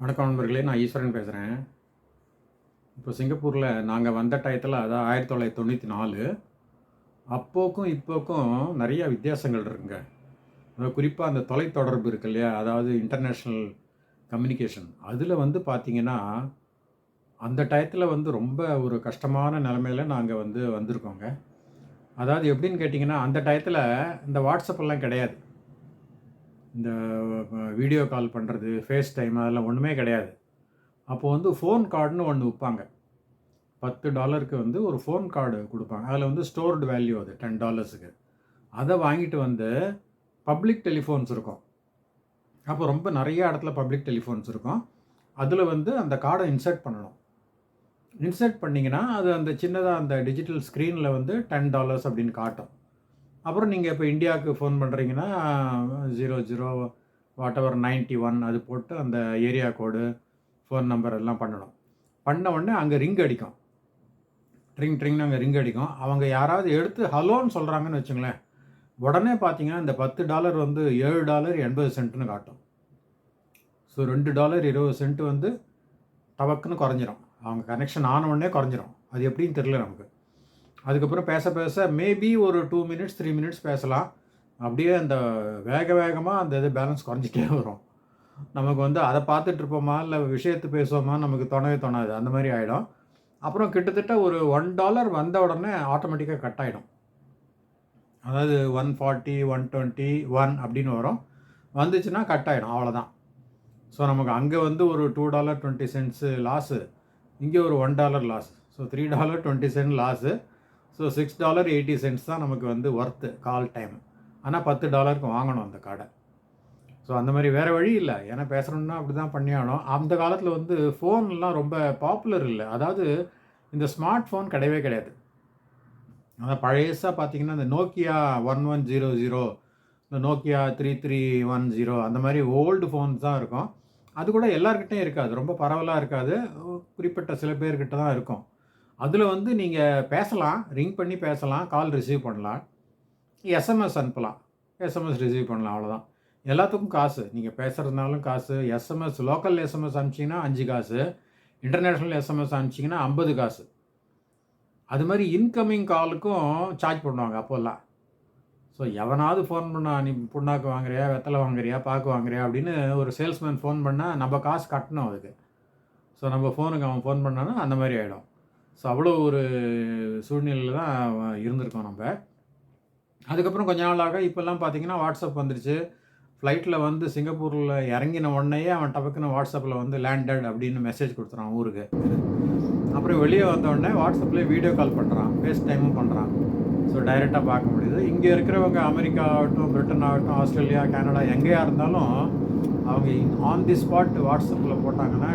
வணக்கம் நண்பர்களே நான் ஈஸ்வரன் பேசுகிறேன் இப்போ சிங்கப்பூரில் நாங்கள் வந்த டயத்தில் அதான் ஆயிரத்தி தொள்ளாயிரத்தி தொண்ணூற்றி நாலு அப்போக்கும் இப்போக்கும் நிறைய வித்தியாசங்கள் இருக்குங்க. குறிப்பாக அந்த தொலைத்தொடர்பு இருக்கு இல்லையா? அதாவது இன்டர்நேஷ்னல் கம்யூனிகேஷன் அதில் வந்து பார்த்தீங்கன்னா அந்த டயத்தில் வந்து ரொம்ப ஒரு கஷ்டமான நிலமையில நாங்கள் வந்து வந்திருக்கோங்க. அதாவது எப்படின்னு கேட்டிங்கன்னா அந்த டயத்தில் இந்த வாட்ஸ்அப்பெல்லாம் கிடையாது. இந்த வீடியோ கால் பண்ணுறது ஃபேஸ் டைம் அதெல்லாம் ஒன்றுமே கிடையாது. அப்போது வந்து ஃபோன் கார்டுன்னு ஒன்று விற்பாங்க பத்து டாலருக்கு வந்து ஒரு ஃபோன் கார்டு கொடுப்பாங்க. அதில் வந்து ஸ்டோர்டு வேல்யூ அது டென் டாலர்ஸுக்கு அதை வாங்கிட்டு வந்து பப்ளிக் டெலிஃபோன்ஸ் இருக்கும். அப்போ ரொம்ப நிறைய இடத்துல பப்ளிக் டெலிஃபோன்ஸ் இருக்கும். அதில் வந்து அந்த கார்டை இன்சர்ட் பண்ணணும். இன்சர்ட் பண்ணிங்கன்னா அது அந்த சின்னதாக அந்த டிஜிட்டல் ஸ்க்ரீனில் வந்து டென் டாலர்ஸ் அப்படின்னு காட்டும். அப்புறம் நீங்கள் இப்போ இந்தியாவுக்கு ஃபோன் பண்ணுறீங்கன்னா zero zero whatever ninety one அது போட்டு அந்த ஏரியா கோடு ஃபோன் நம்பர் எல்லாம் பண்ணணும். பண்ண உடனே அங்கே ரிங் அடிக்கும். ட்ரிங் ட்ரிங்னு அங்கே ரிங் அடிக்கும். அவங்க யாராவது எடுத்து ஹலோன்னு சொல்கிறாங்கன்னு வச்சுங்களேன் உடனே பார்த்தீங்கன்னா இந்த பத்து டாலர் வந்து ஏழு டாலர் எண்பது சென்ட்னு காட்டும். ஸோ ரெண்டு டாலர் இருபது சென்ட் வந்து டபக்குன்னு குறைஞ்சிரும். அவங்க கனெக்ஷன் ஆன உடனே குறைஞ்சிரும். அது எப்படின்னு தெரில நமக்கு. அதுக்கப்புறம் பேச பேச மேபி ஒரு டூ மினிட்ஸ் த்ரீ மினிட்ஸ் பேசலாம். அப்படியே அந்த வேக வேகமாக அந்த இது பேலன்ஸ் குறைஞ்சிட்டே வரும். நமக்கு வந்து அதை பார்த்துட்டு இருப்போமா? இல்லை விஷயத்து பேசுவோமா? நமக்கு தோணவே தோணாது. அந்த மாதிரி ஆகிடும் அப்புறம் கிட்டத்தட்ட ஒரு ஒன் டாலர் வந்த உடனே ஆட்டோமேட்டிக்காக கட் ஆகிடும் அதாவது one forty one twenty one அப்படின்னு வரும். வந்துச்சுன்னா கட் ஆகிடும் அவ்வளோதான் ஸோ நமக்கு அங்கே வந்து ஒரு two dollar twenty cents loss இங்கே ஒரு one dollar loss so three dollar twenty cent loss so six dollar eighty cents தான் நமக்கு வந்து ஒர்த்து கால் டைம் ஆனால் பத்து டாலருக்கு வாங்கணும் அந்த கடை. ஸோ அந்த மாதிரி வேறு வழி இல்லை. ஏன்னா பேசணுன்னா அப்படி தான் பண்ணியானோம் அந்த காலத்தில் வந்து ஃபோன்லாம் ரொம்ப பாப்புலர் இல்லை. அதாவது இந்த ஸ்மார்ட் ஃபோன் கிடையவே கிடையாது. அதான் பழையசாக பார்த்தீங்கன்னா இந்த Nokia one one zero zero இந்த Nokia three three one zero அந்த மாதிரி ஓல்டு ஃபோன்ஸ் தான் இருக்கும். அது கூட எல்லாருக்கிட்டேயும் இருக்காது. ரொம்ப பரவலாக இருக்காது. குறிப்பிட்ட சில பேர்கிட்ட தான் இருக்கும். அதில் வந்து நீங்கள் பேசலாம் ரிங் பண்ணி பேசலாம் கால் ரிசீவ் பண்ணலாம். எஸ்எம்எஸ் அனுப்பலாம். எஸ்எம்எஸ் ரிசீவ் பண்ணலாம் அவ்வளோதான் எல்லாத்துக்கும் காசு. நீங்கள் பேசுகிறதுனாலும் காசு. எஸ்எம்எஸ் லோக்கல் எஸ்எம்எஸ் அனுப்பிச்சிங்கன்னா அஞ்சு காசு. இன்டர்நேஷ்னல் எஸ்எம்எஸ் அனுப்பிச்சிங்கன்னா ஐம்பது காசு. அது மாதிரி இன்கமிங் காலுக்கும் சார்ஜ் பண்ணுவாங்க அப்போல்லாம். ஸோ எவனாவது ஃபோன் பண்ணா நீ புண்ணாக்கு வாங்குறியா வெத்தலை வாங்குறியா பாக்கு வாங்குறியா? அப்படின்னு ஒரு சேல்ஸ்மேன் ஃபோன் பண்ணால் நம்ம காசு கட்டணும் அதுக்கு. ஸோ நம்ம ஃபோனுக்கு அவன் ஃபோன் பண்ணானா அந்த மாதிரி ஆகிடும் ஸோ அவ்வளோ ஒரு சூழ்நிலையில் தான் இருந்திருக்கோம் நம்ம. அதுக்கப்புறம் கொஞ்ச நாளாக இப்போல்லாம் பார்த்தீங்கன்னா வாட்ஸ்அப் வந்துருச்சு. ஃப்ளைட்டில் வந்து சிங்கப்பூரில் இறங்கின உடனேயே அவன் டபக்குன்னு வாட்ஸ்அப்பில் வந்து லேண்டட் அப்படின்னு மெசேஜ் கொடுத்துறான் ஊருக்கு. அப்புறம் வெளியே வந்த உடனே வீடியோ கால் பண்ணுறான் ஃபேஸ் டைமும் பண்ணுறான் ஸோ டைரெக்டாக பார்க்க முடியுது. இங்கே இருக்கிறவங்க அமெரிக்கா ஆகட்டும் பிரிட்டன் ஆகட்டும் ஆஸ்திரேலியா கனடா எங்கேயா இருந்தாலும் அவங்க ஆன் தி ஸ்பாட் வாட்ஸ்அப்பில் போட்டாங்கன்னா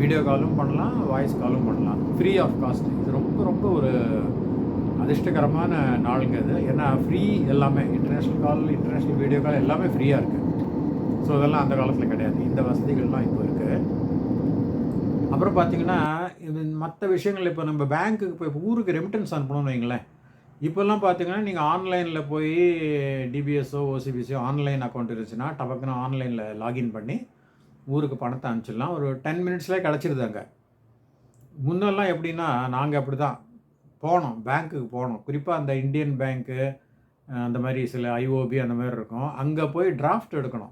வீடியோ காலும் பண்ணலாம் வாய்ஸ் காலும் பண்ணலாம். ஃப்ரீ ஆஃப் காஸ்ட் இது ரொம்ப ரொம்ப ஒரு அதிர்ஷ்டகரமான நாளுங்க இது. ஏன்னா ஃப்ரீ எல்லாமே international call international video call எல்லாமே ஃப்ரீயாக இருக்குது ஸோ இதெல்லாம் அந்த காலத்தில் கிடையாது. இந்த வசதிகள்லாம் இப்போ இருக்குது அப்புறம் பார்த்தீங்கன்னா இது மற்ற விஷயங்கள் இப்போ நம்ம பேங்க்குக்கு போய் ஊருக்கு ரெமிட்டன்ஸ் அனுப்பணும்னு வைங்களேன். இப்போல்லாம் பார்த்தீங்கன்னா நீங்கள் ஆன்லைனில் போய் டிபிஎஸ்ஓ ஓசிபிசிஓ ஆன்லைன் அக்கௌண்ட் இருந்துச்சுன்னா டபக்குன்னு ஆன்லைனில் லாகின் பண்ணி ஊருக்கு பணத்தை அனுப்பிச்சிடலாம். ஒரு டென் மினிட்ஸ்லேயே கிடச்சிருது அங்கே. முன்னெல்லாம் எப்படின்னா நாங்கள் அப்படி தான் போனோம். பேங்க்குக்கு போனோம். குறிப்பாக அந்த இந்தியன் பேங்க்கு அந்த மாதிரி சில ஐஓபி அந்த மாதிரி இருக்கும். அங்கே போய் டிராஃப்ட் எடுக்கணும்.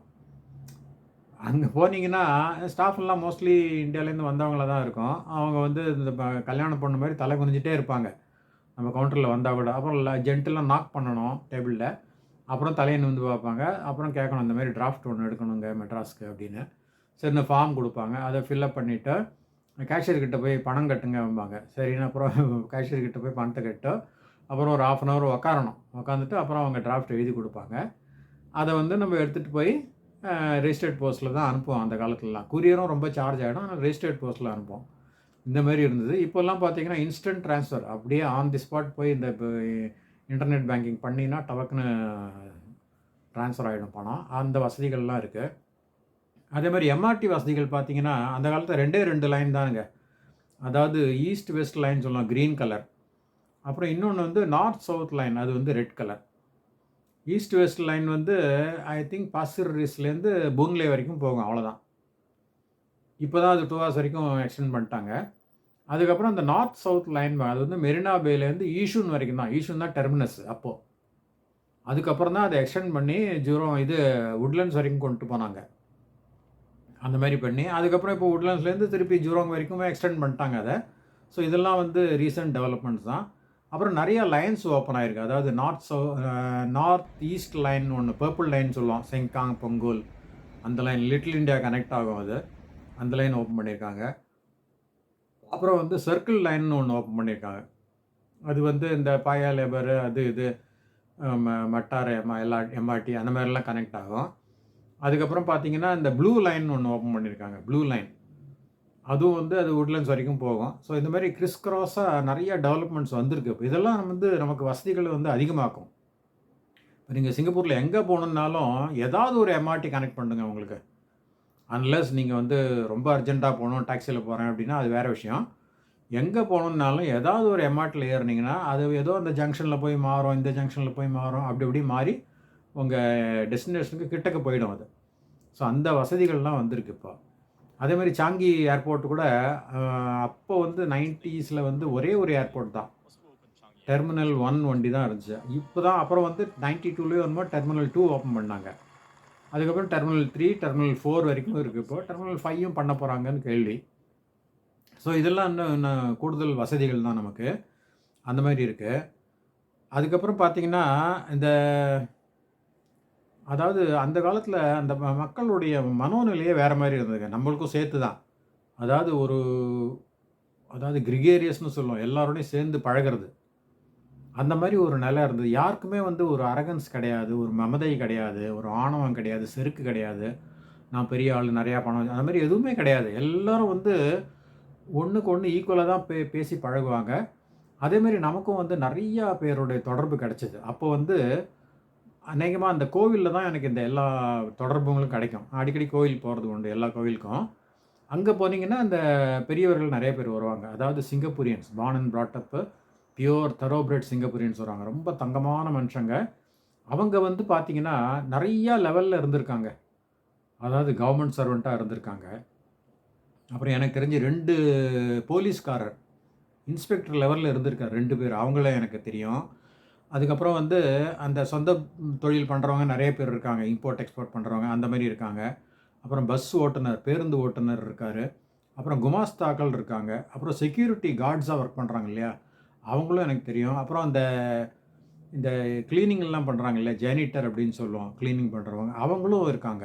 அங்கே போனீங்கன்னா ஸ்டாஃப் எல்லாம் மோஸ்ட்லி இந்தியாவிலேருந்து வந்தவங்கள தான் இருக்கும். அவங்க வந்து இந்த ப- கல்யாணம் பொண்ணு மாதிரி தலை குனிஞ்சிட்டே இருப்பாங்க. நம்ம கவுண்டரில் வந்தால் கூட. அப்புறம் ஜென்டெல்லாம் நாக் பண்ணணும் டேபிளில் அப்புறம் தலையை நிமிந்து பார்ப்பாங்க. அப்புறம் கேட்கணும் இந்த மாதிரி டிராஃப்ட் ஒன்று எடுக்கணுங்க மெட்ராஸ்க்கு அப்படின்னு. சரி ஃபார்ம் கொடுப்பாங்க. அதை ஃபில்லப் பண்ணிவிட்டு கேஷியர்கிட்ட போய் பணம் கட்டுங்க வைப்பாங்க சரின்னு அப்புறம் கேஷியர்கிட்ட போய் பணத்தை கட்டு அப்புறம் ஒரு ஆஃப் அன் ஹவர் உக்காரணும். உக்காந்துட்டு அப்புறம் அவங்க டிராஃப்ட் எழுதி கொடுப்பாங்க. அதை வந்து நம்ம எடுத்துகிட்டு போய் ரெஜிஸ்டர்ட் போஸ்ட்டில் தான் அனுப்புவோம் அந்த காலத்துலலாம். குரியரும் ரொம்ப சார்ஜ் ஆகிடும் ஆனால் ரெஜிஸ்டர்ட் போஸ்ட்டில் அனுப்புவோம். இந்த மாதிரி இருந்தது. இப்போல்லாம் பார்த்தீங்கன்னா இன்ஸ்டன்ட் ட்ரான்ஸ்ஃபர் அப்படியே ஆன் தி ஸ்பாட் போய் இந்த இப்போ இன்டர்நெட் பேங்கிங் பண்ணினா டவக்குன்னு ட்ரான்ஸ்ஃபர் ஆகிடும் பணம். அந்த வசதிகள்லாம் இருக்குது அதே மாதிரி எம்ஆர்டி வசதிகள் பார்த்தீங்கன்னா அந்த காலத்தில் ரெண்டே ரெண்டு லைன் தானுங்க. அதாவது ஈஸ்ட் வெஸ்ட் லைன் சொல்லலாம் க்ரீன் கலர் அப்புறம் இன்னொன்று வந்து நார்த் சவுத் லைன் அது வந்து red colour east west line வந்து ஐ திங்க் பாசிர்ரிஸ்லேருந்து பூங்லே வரைக்கும் போகும் அவ்வளோதான் இப்போ தான் அது டூ ஹவர்ஸ் வரைக்கும் எக்ஸ்டெண்ட் பண்ணிட்டாங்க. அதுக்கப்புறம் அந்த நார்த் சவுத் லைன் அது வந்து மெரினா பேலேருந்து ஈஷூன் வரைக்கும் தான். ஈஷூன் தான் டெர்மினஸ் அப்போது அதுக்கப்புறம் தான் அதை எக்ஸ்டெண்ட் பண்ணி ஜூரம் இது உட்லண்ட்ஸ் வரைக்கும் கொண்டு போனாங்க. அந்த மாதிரி பண்ணி அதுக்கப்புறம் இப்போ உட்லாண்ட்ஸ்லேருந்து திருப்பி ஜூரோங் வரைக்கும் எக்ஸ்டெண்ட் பண்ணிட்டாங்க அதை. ஸோ இதெல்லாம் வந்து ரீசெண்ட் டெவலப்மெண்ட்ஸ் தான். அப்புறம் நிறையா லைன்ஸ் ஓப்பன் ஆயிருக்கு. அதாவது north south north east line ஒன்று பர்பிள் லைன் சொல்லுவோம் செங்காங் பொங்கோல் அந்த லைன் லிட்டில் இந்தியா கனெக்ட் ஆகும் அது. அந்த லைன் ஓப்பன் பண்ணியிருக்காங்க. அப்புறம் வந்து சர்க்கிள் லைன் ஒன்று ஓப்பன் பண்ணியிருக்காங்க. அது வந்து இந்த பாயா லேபரு அது இது ம- மட்டார் எம்மா எல்லா எம்ஆர்டி அந்த மாதிரிலாம் கனெக்ட் ஆகும். அதுக்கப்புறம் பார்த்தீங்கன்னா இந்த ப்ளூ லைன் ஒன்று ஓப்பன் பண்ணியிருக்காங்க ப்ளூ லைன் அதுவும் வந்து அது உட்லண்ட்ஸ் வரைக்கும் போகும். ஸோ இந்த மாதிரி கிறிஸ் கிராஸாக நிறைய டெவலப்மெண்ட்ஸ் வந்திருக்கு. இப்போ இதெல்லாம் வந்து நமக்கு வசதிகளை வந்து அதிகமாக்கும். இப்போ நீங்கள் சிங்கப்பூரில் எங்கே போகணுன்னாலும் ஏதாவது ஒரு எம்ஆர்டி கனெக்ட் பண்ணுங்க உங்களுக்கு. அன்லஸ் நீங்கள் வந்து ரொம்ப அர்ஜென்ட்டாக போகணும் டாக்ஸியில் போகிறேன் அப்படின்னா அது வேறு விஷயம். எங்கே போகணுன்னாலும் ஏதாவது ஒரு எம்ஆர்டியில் ஏறினீங்கன்னா அது ஏதோ அந்த ஜங்ஷனில் போய் மாறும் இந்த ஜங்ஷனில் போய் மாறும் அப்படி இப்படி மாறி உங்கள் டெஸ்டினேஷனுக்கு கிட்டக்க போயிடும் அது. ஸோ அந்த வசதிகள்லாம் வந்திருக்கு இப்போ. அதே மாதிரி சாங்கி ஏர்போர்ட் கூட அப்போ வந்து நைன்ட்டீஸில் வந்து ஒரே ஒரு ஏர்போர்ட் தான். டெர்மினல் ஒன் வண்டி தான் இருந்துச்சு. இப்போ தான் அப்புறம் வந்து நைன்டி டூலேயே வரும்போது டெர்மினல் டூ ஓப்பன் பண்ணாங்க. அதுக்கப்புறம் டெர்மினல் த்ரீ டெர்மினல் ஃபோர் வரைக்கும் இருக்குது இப்போ. டெர்மினல் ஃபைவும் பண்ண போகிறாங்கன்னு கேள்வி. ஸோ இதெல்லாம் இன்னும் இன்னும் கூடுதல் வசதிகள் தான் நமக்கு. அந்த மாதிரி இருக்குது அதுக்கப்புறம் பார்த்தீங்கன்னா இந்த அதாவது அந்த காலத்தில் அந்த ம- மக்களுடைய மனோநிலையே வேறு மாதிரி இருந்ததுங்க. நம்மளுக்கும் சேர்த்து தான் அதாவது ஒரு அதாவது கிரிகேரியஸ்னு சொல்லுவோம். எல்லாரோடையும் சேர்ந்து பழகிறது. அந்த மாதிரி ஒரு நிலை இருந்தது. யாருக்குமே வந்து ஒரு அரகன்ஸ் கிடையாது ஒரு மமதை கிடையாது ஒரு ஆணவம் கிடையாது செருக்கு கிடையாது. நான் பெரிய ஆள் நிறையா பணம் அந்த மாதிரி எதுவுமே கிடையாது. எல்லாரும் வந்து ஒன்றுக்கு ஒன்று ஈக்குவலாக தான் பே பேசி பழகுவாங்க. அதே மாதிரி நமக்கும் வந்து நிறையா பேருடைய தொடர்பு கிடைச்சிது. அப்போ வந்து அநேகமாக அந்த கோவிலில் தான் எனக்கு இந்த எல்லா தொடர்புகளும் கிடைக்கும். அடிக்கடி கோவில் போகிறது உண்டு எல்லா கோவிலுக்கும். அங்கே போனீங்கன்னா அந்த பெரியவர்கள் நிறைய பேர் வருவாங்க. அதாவது Singaporeans. Born and brought up pure thoroughbred Singaporeans வருவாங்க. ரொம்ப தங்கமான மனுஷங்க. அவங்க வந்து பார்த்தீங்கன்னா நிறையா லெவலில் இருந்திருக்காங்க. அதாவது கவர்மெண்ட் சர்வெண்ட்டாக இருந்திருக்காங்க. அப்புறம் எனக்கு தெரிஞ்சு ரெண்டு போலீஸ்காரர் இன்ஸ்பெக்டர் லெவலில் இருந்திருக்கார் ரெண்டு பேர். அவங்கள எனக்கு தெரியும். அதுக்கப்புறம் வந்து அந்த சொந்த தொழில் பண்ணுறவங்க நிறைய பேர் இருக்காங்க இம்போர்ட் எக்ஸ்போர்ட் பண்ணுறவங்க அந்த மாதிரி இருக்காங்க. அப்புறம் பஸ் ஓட்டுநர் பேருந்து ஓட்டுநர் இருக்கார். அப்புறம் குமாஸ்தாக்கள் இருக்காங்க. அப்புறம் செக்யூரிட்டி கார்ட்ஸாக ஒர்க் பண்ணுறாங்க இல்லையா? அவங்களும் எனக்கு தெரியும். அப்புறம் அந்த இந்த க்ளீனிங்லாம் பண்ணுறாங்க இல்லையா? ஜேனிட்டர் அப்படின்னு சொல்லுவோம் க்ளீனிங் பண்ணுறவங்க அவங்களும் இருக்காங்க.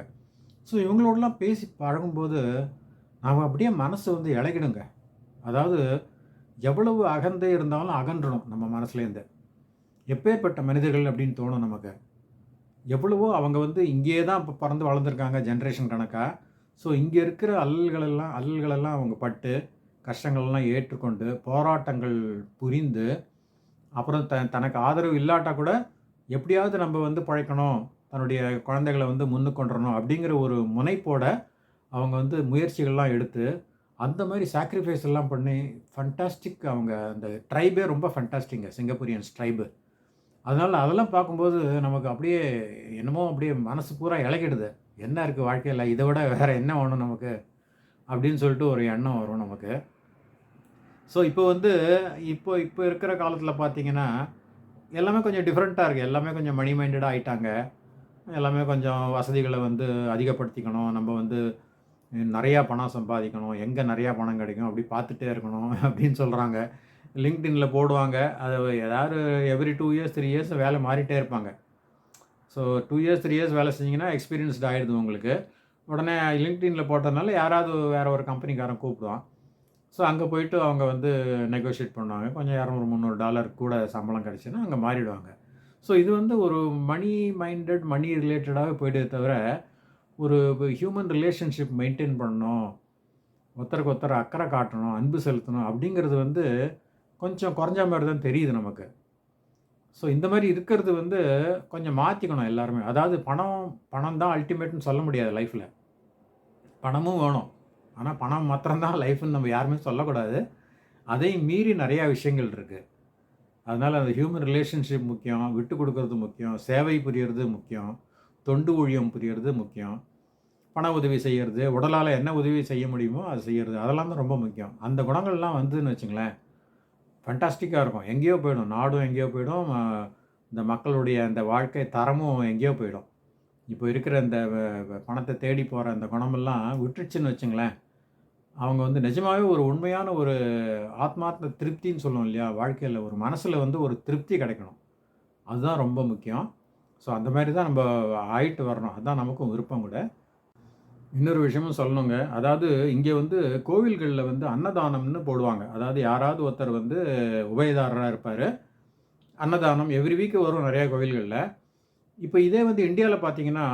ஸோ இவங்களோடலாம் பேசி பழகும்போது நாம் அப்படியே மனசு வந்து இழகிடுங்க அதாவது எவ்வளவு அகந்தே இருந்தாலும் அகன்றணும் நம்ம மனசுலேருந்து எப்பேற்பட்ட மனிதர்கள் அப்படின்னு தோணும் நமக்கு? எவ்வளவோ அவங்க வந்து இங்கேயே தான் இப்போ பிறந்து வளர்ந்துருக்காங்க ஜென்ரேஷன் கணக்காக ஸோ இங்கே இருக்கிற அல்லல்களெல்லாம் அல்லல்களெல்லாம் அவங்க பட்டு கஷ்டங்களெல்லாம் ஏற்றுக்கொண்டு போராட்டங்கள் புரிந்து அப்புறம் த தனக்கு ஆதரவு இல்லாட்டா கூட எப்படியாவது நம்ம வந்து பழைக்கணும் தன்னுடைய குழந்தைகளை வந்து முன்னுக்கு கொண்டுறணும் அப்படிங்கிற ஒரு முனைப்போட அவங்க வந்து முயற்சிகள்லாம் எடுத்து அந்த மாதிரி சாக்ரிஃபைஸ் எல்லாம் பண்ணி ஃபண்டாஸ்டிக் அவங்க அந்த ட்ரைபே ரொம்ப ஃபண்டாஸ்டிங்க சிங்கப்பூரியன்ஸ் ட்ரைபு அதனால் அதெல்லாம் பார்க்கும்போது நமக்கு அப்படியே என்னமோ அப்படியே மனசு பூரா இழக்கிடுது என்ன இருக்குது வாழ்க்கையில்? இதை விட வேறு என்ன வேணும் நமக்கு? அப்படின்னு சொல்லிட்டு ஒரு எண்ணம் வரும் நமக்கு. ஸோ இப்போ வந்து இப்போ இப்போ இருக்கிற காலத்தில் பார்த்தீங்கன்னா எல்லாமே கொஞ்சம் டிஃப்ரெண்ட்டாக இருக்குது எல்லாமே கொஞ்சம் மணி மைண்டடாக ஆகிட்டாங்க எல்லாமே கொஞ்சம் வசதிகளை வந்து அதிகப்படுத்திக்கணும். நம்ம வந்து நிறையா பணம் சம்பாதிக்கணும். எங்கே நிறையா பணம் கிடைக்கும்? அப்படி பார்த்துட்டே இருக்கணும் அப்படின்னு சொல்கிறாங்க லிங்க்டின்ல போடுவாங்க. அது ஏதாவது every two years three years வேலை மாறிட்டே இருப்பாங்க. So two years three years வேலை செஞ்சிங்கன்னா எக்ஸ்பீரியன்ஸ்ட் ஆகிடுது உங்களுக்கு. உடனே லிங்க்டின்ல போட்டதுனால யாராவது வேறு ஒரு கம்பெனிக்காரன் கூப்பிடுவான். ஸோ அங்கே போயிட்டு அவங்க வந்து நெகோஷியேட் பண்ணுவாங்க. கொஞ்சம் இரநூறு முந்நூறு டாலர் கூட சம்பளம் கிடச்சுன்னா அங்கே மாறிடுவாங்க. ஸோ இது வந்து ஒரு மணி மைண்டட் மணி ரிலேட்டடாகவே போயிட்டே தவிர ஒரு ஹியூமன் ரிலேஷன்ஷிப் மெயின்டைன் பண்ணணும். ஒருத்தருக்கு ஒருத்தர் அக்கறை காட்டணும் அன்பு செலுத்தணும் அப்படிங்கிறது வந்து கொஞ்சம் குறைஞ்ச மாதிரி தான் தெரியுது நமக்கு. ஸோ இந்த மாதிரி இருக்கிறது வந்து கொஞ்சம் மாற்றிக்கணும் எல்லாருமே. அதாவது பணம் பணம் தான் அல்டிமேட்னு சொல்ல முடியாது லைஃப்பில் பணமும் வேணும். ஆனால் பணம் மாத்திரம்தான் லைஃப்னு நம்ம யாருமே சொல்லக்கூடாது. அதையும் மீறி நிறையா விஷயங்கள் இருக்குது அதனால் அந்த ஹியூமன் ரிலேஷன்ஷிப் முக்கியம் விட்டு கொடுக்கறது முக்கியம் சேவை புரியறது முக்கியம் தொண்டு ஊழியம் புரியறது முக்கியம் பண உதவி செய்கிறது உடலால் என்ன உதவி செய்ய முடியுமோ அது செய்கிறது அதெல்லாம் தான் ரொம்ப முக்கியம். அந்த குணங்கள்லாம் வந்துன்னு வச்சுங்களேன். ஃபண்டாஸ்டிக்காக இருக்கும். எங்கேயோ போயிடும். நாடும் எங்கேயோ போயிடும். இந்த மக்களுடைய அந்த வாழ்க்கை தரமும் எங்கேயோ போயிடும். இப்போ இருக்கிற இந்த வ- பணத்தை தேடி போகிற அந்த குணமெல்லாம் விட்டுருச்சுன்னு வச்சுங்களேன். அவங்க வந்து நிஜமாகவே ஒரு உண்மையான ஒரு ஆத்மார்த்த திருப்தின்னு சொல்லுவோம் இல்லையா? வாழ்க்கையில் ஒரு மனசில் வந்து ஒரு திருப்தி கிடைக்கணும். அதுதான் ரொம்ப முக்கியம். ஸோ அந்த மாதிரி தான் நம்ம ஆயிட்டு வரணும். அதுதான் நமக்கும் விருப்பம் கூட. இன்னொரு விஷயமும் சொல்லணுங்க. அதாவது இங்கே வந்து கோவில்களில் வந்து அன்னதானம்னு போடுவாங்க. அதாவது யாராவது ஒருத்தர் வந்து உபயதாரராக இருப்பார். அன்னதானம் எவ்ரி வீக் வரும் நிறையா கோவில்களில். இப்போ இதே வந்து இந்தியாவில் பார்த்தீங்கன்னா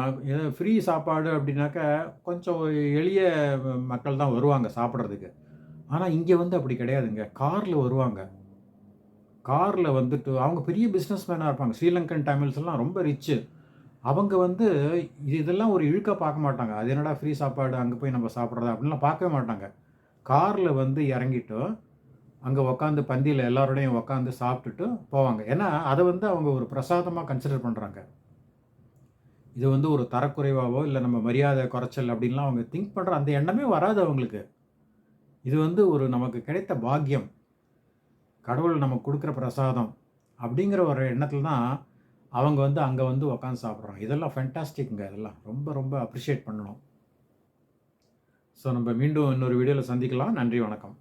ஃப்ரீ சாப்பாடு அப்படின்னாக்கா கொஞ்சம் எளிய மக்கள் தான் வருவாங்க சாப்பிட்றதுக்கு. ஆனால் இங்கே வந்து அப்படி கிடையாதுங்க. காரில் வருவாங்க. காரில் வந்துட்டு அவங்க பெரிய பிஸ்னஸ் மேனாக இருப்பாங்க. ஸ்ரீலங்கன் தமிழ்ஸ் எல்லாம் ரொம்ப ரிச்சு அவங்க வந்து இது இதெல்லாம் ஒரு இழுக்க பார்க்க மாட்டாங்க. அது என்னடா ஃப்ரீ சாப்பாடு அங்கே போய் நம்ம சாப்பிட்றதா அப்படின்லாம் பார்க்கவே மாட்டாங்க. காரில் வந்து இறங்கிட்டு அங்கே உக்காந்து பந்தியில் எல்லாரோடையும் உக்காந்து சாப்பிட்டுட்டு போவாங்க. ஏன்னா அதை வந்து அவங்க ஒரு பிரசாதமாக கன்சிடர் பண்ணுறாங்க இது வந்து ஒரு தரக்குறைவாவோ இல்லை நம்ம மரியாதை குறைச்சல் அப்படின்லாம் அவங்க திங்க் பண்ணுற அந்த எண்ணமே வராது அவங்களுக்கு. இது வந்து ஒரு நமக்கு கிடைத்த பாக்கியம். கடவுள் நமக்கு கொடுக்குற பிரசாதம் அப்படிங்கிற ஒரு எண்ணத்தில் தான் அவங்க வந்து அங்கே வந்து உக்காந்து சாப்பிட்றாங்க. இதெல்லாம் ஃபென்டாஸ்டிக்ங்க இதெல்லாம். ரொம்ப ரொம்ப அப்ரிஷியேட் பண்ணணும். ஸோ நம்ம மீண்டும் இன்னொரு வீடியோவில் சந்திக்கலாம். நன்றி வணக்கம்.